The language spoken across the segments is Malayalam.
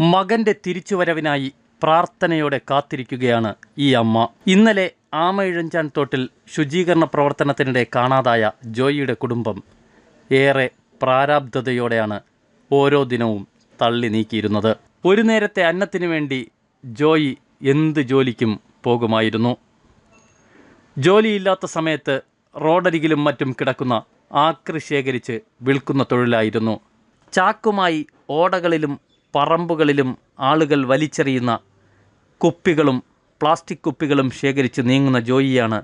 മകന്റെ തിരിച്ചുവരവിനായി പ്രാർത്ഥനയോടെ കാത്തിരിക്കുകയാണ് ഈ അമ്മ. ഇന്നലെ ആമയിഴഞ്ചാൻ തോട്ടിൽ ശുചീകരണ പ്രവർത്തനത്തിനിടെ കാണാതായ ജോയിയുടെ കുടുംബം ഏറെ പ്രാരാബ്ധതയോടെയാണ് ഓരോ ദിനവും തള്ളി നീക്കിയിരുന്നത്. ഒരു നേരത്തെ അന്നത്തിനു വേണ്ടി ജോയി എന്ത് ജോലിക്കും പോകുമായിരുന്നു. ജോലിയില്ലാത്ത സമയത്ത് റോഡരികിലും മറ്റും കിടക്കുന്ന ആക്രി ശേഖരിച്ച് വിൽക്കുന്ന തൊഴിലായിരുന്നു. ചാക്കുമായി ഓടകളിലും പറമ്പുകളിലും ആളുകൾ വലിച്ചെറിയുന്ന കുപ്പികളും പ്ലാസ്റ്റിക് കുപ്പികളും ശേഖരിച്ച് നീങ്ങുന്ന ജോയിയാണ്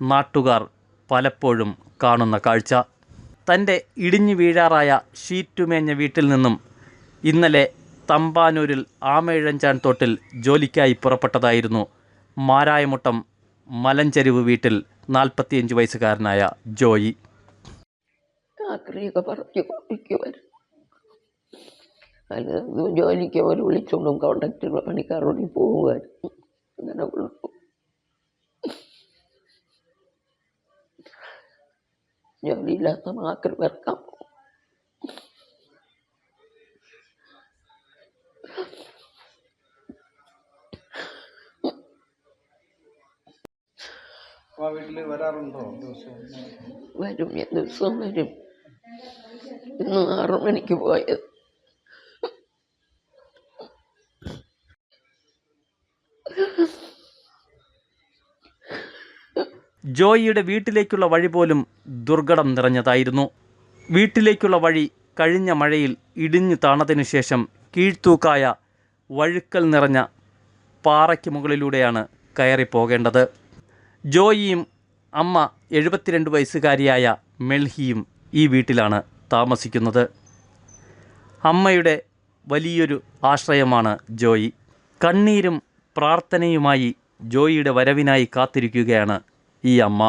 നാട്ടുകാർ പലപ്പോഴും കാണുന്ന കാഴ്ച. തന്റെ ഇടിഞ്ഞു വീഴാറായ ഷീറ്റുമേഞ്ഞ വീട്ടിൽ നിന്നും ഇന്നലെ തമ്പാനൂരിൽ ആമയിഴഞ്ചാൻ തോട്ടിൽ ജോലിക്കായി പുറപ്പെട്ടതായിരുന്നു മാരായമുട്ടം മലഞ്ചെരിവ് വീട്ടിൽ നാൽപ്പത്തിയഞ്ച് വയസ്സുകാരനായ ജോയി. പറഞ്ഞു അത് ജോലിക്ക് അവർ വിളിച്ചോണ്ടും കോണ്ടാക്റ്റുള്ള പണിക്കാരോടി പോകുമായിരുന്നു. അങ്ങനെ ജോലിയില്ലാത്ത മാത്രം വെറുക്കാൻ പോകും വീട്ടിൽ വരാറുണ്ടോ ദിവസവും വരും ദിവസവും വരും. ഇന്ന് ആറു മണിക്ക് പോയത്. ജോയിയുടെ വീട്ടിലേക്കുള്ള വഴി പോലും ദുർഘടം നിറഞ്ഞതായിരുന്നു. വീട്ടിലേക്കുള്ള വഴി കഴിഞ്ഞ മഴയിൽ ഇടിഞ്ഞു താണതിനു ശേഷം കീഴ്ത്തൂക്കായ വഴുക്കൽ നിറഞ്ഞ പാറയ്ക്ക് മുകളിലൂടെയാണ് കയറിപ്പോകേണ്ടത്. ജോയിയും അമ്മ എഴുപത്തിരണ്ട് വയസ്സുകാരിയായ മെൽഹിയും ഈ വീട്ടിലാണ് താമസിക്കുന്നത്. അമ്മയുടെ വലിയൊരു ആശ്രയമാണ് ജോയി. കണ്ണീരും പ്രാർത്ഥനയുമായി ജോയിയുടെ വരവിനായി കാത്തിരിക്കുകയാണ് ఈ అమ్మ